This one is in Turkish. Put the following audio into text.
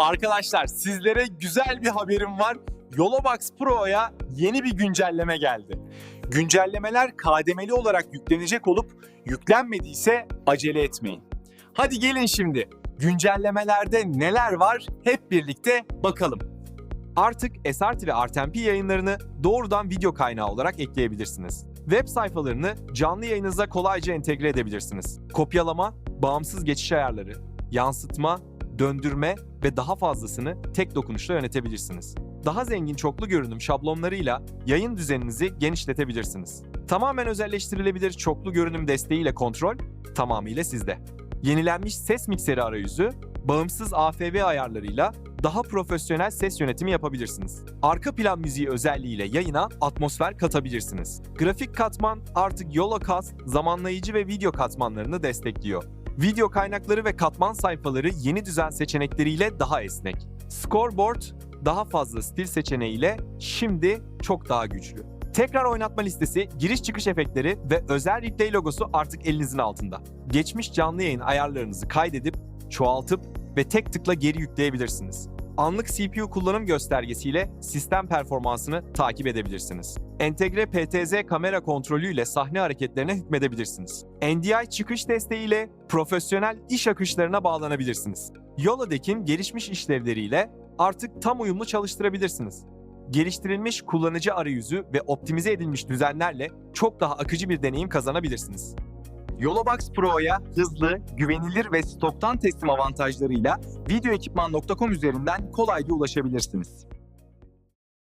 Arkadaşlar sizlere güzel bir haberim var. Yolobox Pro'ya yeni bir güncelleme geldi. Güncellemeler kademeli olarak yüklenecek olup yüklenmediyse acele etmeyin. Hadi gelin şimdi güncellemelerde neler var hep birlikte bakalım. Artık SRT ve RTMP yayınlarını doğrudan video kaynağı olarak ekleyebilirsiniz. Web sayfalarını canlı yayınınıza kolayca entegre edebilirsiniz. Kopyalama, bağımsız geçiş ayarları, yansıtma, döndürme ve daha fazlasını tek dokunuşla yönetebilirsiniz. Daha zengin çoklu görünüm şablonlarıyla yayın düzeninizi genişletebilirsiniz. Tamamen özelleştirilebilir çoklu görünüm desteğiyle kontrol tamamıyla sizde. Yenilenmiş ses mikseri arayüzü, bağımsız AFV ayarlarıyla daha profesyonel ses yönetimi yapabilirsiniz. Arka plan müziği özelliğiyle yayına atmosfer katabilirsiniz. Grafik katman artık Yolocast, zamanlayıcı ve video katmanlarını destekliyor. Video kaynakları ve katman sayfaları yeni düzen seçenekleriyle daha esnek. Scoreboard daha fazla stil seçeneğiyle şimdi çok daha güçlü. Tekrar oynatma listesi, giriş çıkış efektleri ve özel replay logosu artık elinizin altında. Geçmiş canlı yayın ayarlarınızı kaydedip, çoğaltıp ve tek tıkla geri yükleyebilirsiniz. Anlık CPU kullanım göstergesiyle sistem performansını takip edebilirsiniz. Entegre PTZ kamera kontrolüyle sahne hareketlerine hükmedebilirsiniz. NDI çıkış desteğiyle profesyonel iş akışlarına bağlanabilirsiniz. Yolodek'in gelişmiş işlevleriyle artık tam uyumlu çalıştırabilirsiniz. Geliştirilmiş kullanıcı arayüzü ve optimize edilmiş düzenlerle çok daha akıcı bir deneyim kazanabilirsiniz. Yolobox Pro'ya hızlı, güvenilir ve stoktan teslim avantajlarıyla videoekipman.com üzerinden kolayca ulaşabilirsiniz.